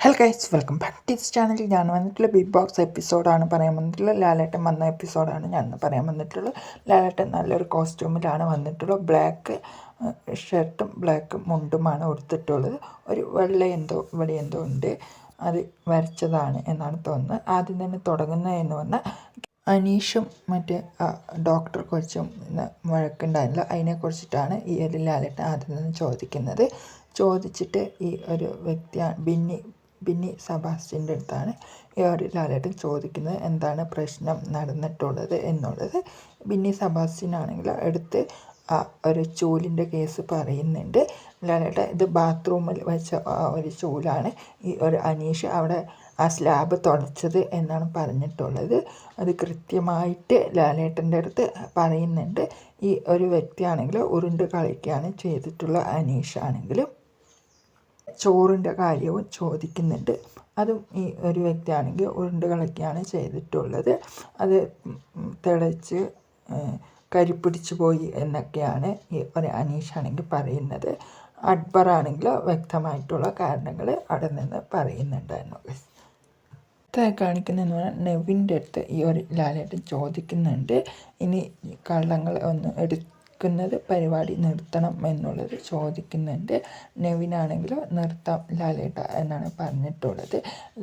Hello guys welcome back to this channel ഞാൻ വന്നിട്ടുള്ള big box എപ്പിസോഡാണ് പറയാൻ വന്നിട്ടുള്ളത് ലാലേട്ടൻ വന്ന എപ്പിസോഡാണ് ഞാൻ പറയാൻ വന്നിട്ടുള്ളത് ലാലേട്ടൻ നല്ലൊരു കോസ്റ്റ്യൂമിലാണ് വന്നിട്ടുള്ളത്. ബ്ലാക്ക് ഷർട്ടും ബ്ലാക്ക് മുണ്ടുമാണ് ഉടുത്തിട്ടുള്ളത്. ഒരു വെള്ള എന്തോ ഇവിടെ എന്തോ ഉണ്ട്. അത് വരച്ചതാണ് എന്നാണ് തോന്നുന്നത്. ആദ്യം തന്നെ തുടങ്ങുന്നത് എന്ന് പറഞ്ഞാൽ അനീഷും മറ്റേ ഡോക്ടറെ കുറിച്ചും വഴക്കുണ്ടായില്ല അതിനെക്കുറിച്ചിട്ടാണ് ഈ ഒരു ലാലേട്ടൻ ആദ്യം തന്നെ ചോദിക്കുന്നത്. ചോദിച്ചിട്ട് ഈ ഒരു വ്യക്തിയാണ് ബിന്നി ബിന്നി സെബാസ്റ്റ്യന്റെ അടുത്താണ് ഒരു ലാലേട്ടൻ ചോദിക്കുന്നത് എന്താണ് പ്രശ്നം നടന്നിട്ടുള്ളത്? എന്നുള്ളത്. ബിന്നി സബാസ്റ്റിനാണെങ്കിൽ അടുത്ത് ഒരു ചൂലിന്റെ കേസ് പറയുന്നുണ്ട്. ലാലേട്ടൻ ഇത് ബാത്റൂമിൽ വെച്ച ഒരു ചൂലാണ്. ഈ ഒരു അനീഷ് അവിടെ ആ സ്ലാബ് തുടച്ചത് എന്നാണ് പറഞ്ഞിട്ടുള്ളത്. അത് കൃത്യമായിട്ട് ലാലേട്ടന്റെ അടുത്ത് പറയുന്നുണ്ട്. ഈ ഒരു വ്യക്തിയാണെങ്കിൽ ഉരുണ്ട് കളിക്കുകയാണ് ചെയ്തിട്ടുള്ള അനീഷ് ആണെങ്കിലും. ചോറിന്റെ കാര്യവും ചോദിക്കുന്നുണ്ട്. അതും ഈ ഒരു വ്യക്തിയാണെങ്കിൽ ഉരുണ്ട് കളിക്കുകയാണ് ചെയ്തിട്ടുള്ളത്. അത് തിളച്ച് കരിപ്പിടിച്ചു പോയി എന്നൊക്കെയാണ് ഈ ഒരു അനീഷാണെങ്കിൽ പറയുന്നത്. അക്ബർ ആണെങ്കിൽ വ്യക്തമായിട്ടുള്ള കാരണങ്ങൾ അവിടെ നിന്ന് പറയുന്നുണ്ടായിരുന്നു. അടുത്തതായി കാണിക്കുന്നതെന്ന് പറഞ്ഞാൽ നെവിന്റെ അടുത്ത് ഈ ഒരു ലാലേട്ടൻ ചോദിക്കുന്നുണ്ട്. ഇനി കള്ളങ്ങൾ ഒന്ന് എടുത്ത് നിൽക്കുന്നത് പരിപാടി നിർത്തണം എന്നുള്ളത് ചോദിക്കുന്നുണ്ട്. നെവിനാണെങ്കിലും നിർത്താം ലാലേട്ട എന്നാണ് പറഞ്ഞിട്ടുള്ളത്.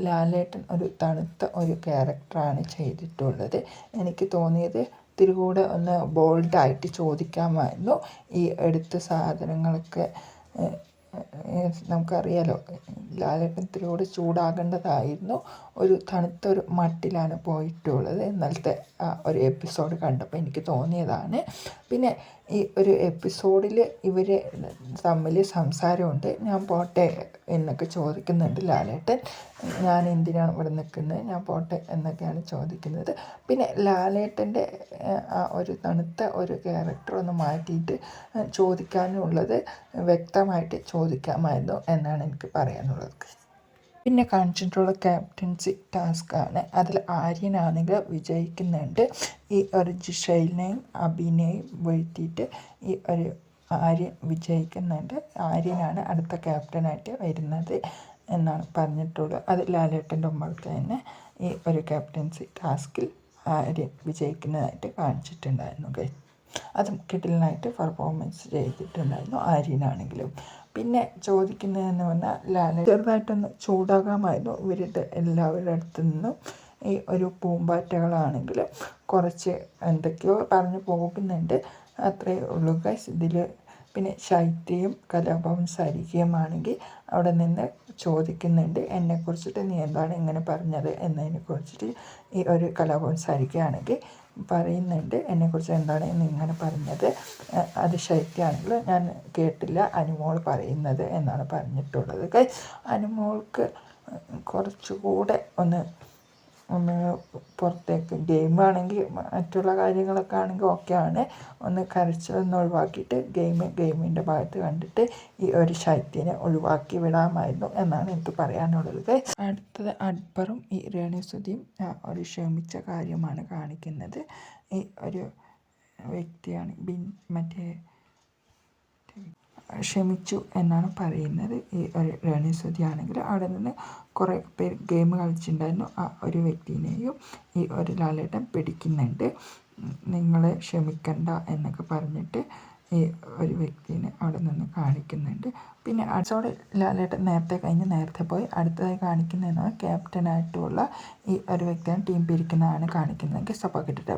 ലാലേട്ടൻ ഒരു തണുത്ത ഒരു ക്യാരക്ടറാണ് ചെയ്തിട്ടുള്ളത്. എനിക്ക് തോന്നിയത് ഇത്തിരി കൂടെ ഒന്ന് ബോൾഡായിട്ട് ചോദിക്കാമായിരുന്നു. ഈ എടുത്ത സാധനങ്ങളൊക്കെ നമുക്കറിയാലോ ലാലേട്ടൻ ഇത്തിരി കൂടി ചൂടാകേണ്ടതായിരുന്നു. ഒരു തണുത്തൊരു മട്ടിലാണ് പോയിട്ടുള്ളത്. ഇന്നലത്തെ ആ ഒരു എപ്പിസോഡ് കണ്ടപ്പോൾ എനിക്ക് തോന്നിയതാണ്. പിന്നെ ഈ ഒരു എപ്പിസോഡിൽ ഇവർ തമ്മിൽ സംസാരമുണ്ട്. ഞാൻ പോട്ടെ എന്നൊക്കെ ചോദിക്കുന്നുണ്ട് ലാലേട്ടൻ. ഞാൻ എന്തിനാണ് ഇവിടെ നിൽക്കുന്നത്? ഞാൻ പോട്ടെ എന്നൊക്കെയാണ് ചോദിക്കുന്നത്. പിന്നെ ലാലേട്ടന്റെ ആ ഒരു തണുത്ത ഒരു ക്യാരക്ടർ ഒന്ന് മാറ്റിയിട്ട് ചോദിക്കാനുള്ളത് വ്യക്തമായിട്ട് ചോദിക്കാമായിരുന്നു എന്നാണ് എനിക്ക് പറയാനുള്ളത്. പിന്നെ കാണിച്ചിട്ടുള്ള ക്യാപ്റ്റൻസി ടാസ്ക്കാണ് അതിൽ ആര്യനാണെങ്കിൽ വിജയിക്കുന്നുണ്ട്. ഈ ഒരു ജിഷയിലിനെയും അഭിനെയും വീഴ്ത്തിയിട്ട് ഈ ഒരു ആര്യൻ വിജയിക്കുന്നുണ്ട്. ആര്യനാണ് അടുത്ത ക്യാപ്റ്റനായിട്ട് വരുന്നത് എന്നാണ് പറഞ്ഞിട്ടുള്ളത്. അത് ലാലേട്ടന്റെ മുമ്പ് തന്നെ ഈ ഒരു ക്യാപ്റ്റൻസി ടാസ്കിൽ ആര്യൻ വിജയിക്കുന്നതായിട്ട് കാണിച്ചിട്ടുണ്ടായിരുന്നു. അതും കിടിലനായിട്ട് പെർഫോമൻസ് ചെയ്തിട്ടുണ്ടായിരുന്നു ആര്യനാണെങ്കിലും. പിന്നെ ചോദിക്കുന്നതെന്ന് പറഞ്ഞാൽ ലാല ചെറുതായിട്ടൊന്ന് ചൂടാകാമായിരുന്നു. ഇവരുടെ എല്ലാവരുടെ അടുത്തു നിന്നും ഈ ഒരു പൂമ്പാറ്റകളാണെങ്കിൽ കുറച്ച് എന്തൊക്കെയോ പറഞ്ഞു പോകുന്നുണ്ട്. അത്രയേ ഉള്ളൂ ഗൈസ് ഇതിൽ പിന്നെ ശൈത്യയും കലാഭവൻ സരികയുമാണെങ്കിൽ അവിടെ നിന്ന് ചോദിക്കുന്നുണ്ട് എന്നെക്കുറിച്ചിട്ട് നീ എന്താണ് ഇങ്ങനെ പറഞ്ഞത്? എന്നതിനെക്കുറിച്ചിട്ട് ഈ ഒരു കലാഭവൻ സരികയാണെങ്കിൽ പറയുന്നുണ്ട് എന്നെക്കുറിച്ച് എന്താണ് ഇങ്ങനെ പറഞ്ഞത്? അത് ശൈത്യമാണെങ്കിൽ ഞാൻ കേട്ടില്ല അനുമോൾ പറയുന്നത് എന്നാണ് പറഞ്ഞിട്ടുള്ളത്. അനുമോൾക്ക് കുറച്ചുകൂടെ ഒന്ന് ഒന്ന് പുറത്തേക്ക് ഗെയിമാണെങ്കിൽ മറ്റുള്ള കാര്യങ്ങളൊക്കെ ആണെങ്കിൽ ഓക്കെയാണ് ഒന്ന് കരച്ചിലൊന്ന് ഒഴിവാക്കിയിട്ട് ഗെയിം ഗെയിമിന്റെ ഭാഗത്ത് കണ്ടിട്ട് ഈ ഒരു ശൈത്യനെ ഒഴിവാക്കി വിടാമായിരുന്നു എന്നാണ് എനിക്ക് പറയാനുള്ളത്. അടുത്തത് അക്ബറും ഈ രേണുസുതിയും ഒരു ക്ഷമിച്ച കാര്യമാണ് കാണിക്കുന്നത്. ഈ ഒരു വ്യക്തിയാണ് ബിൻ മറ്റേ ക്ഷമിച്ചു എന്നാണ് പറയുന്നത്. ഈ ഒരു രണീസുതി ആണെങ്കിൽ അവിടെ നിന്ന് കുറേ പേര് ഗെയിം കളിച്ചിട്ടുണ്ടായിരുന്നു. ആ ഒരു വ്യക്തിനെയും ഈ ഒരു ലാലേട്ടൻ പിടിക്കുന്നുണ്ട്. നിങ്ങളെ ക്ഷമിക്കണ്ട എന്നൊക്കെ പറഞ്ഞിട്ട് ഈ ഒരു വ്യക്തിനെ അവിടെ നിന്ന് കാണിക്കുന്നുണ്ട്. പിന്നെ അടുത്തോടെ ലാലേട്ടൻ നേരത്തെ കഴിഞ്ഞ് നേരത്തെ പോയി അടുത്തതായി കാണിക്കുന്നതെന്ന് ക്യാപ്റ്റനായിട്ടുള്ള ഈ ഒരു വ്യക്തിയാണ് ടീം പിരിക്കുന്നതാണ് കാണിക്കുന്നതെങ്കിൽ സപ്പോർട്ട് കിട്ടിയിട്ട്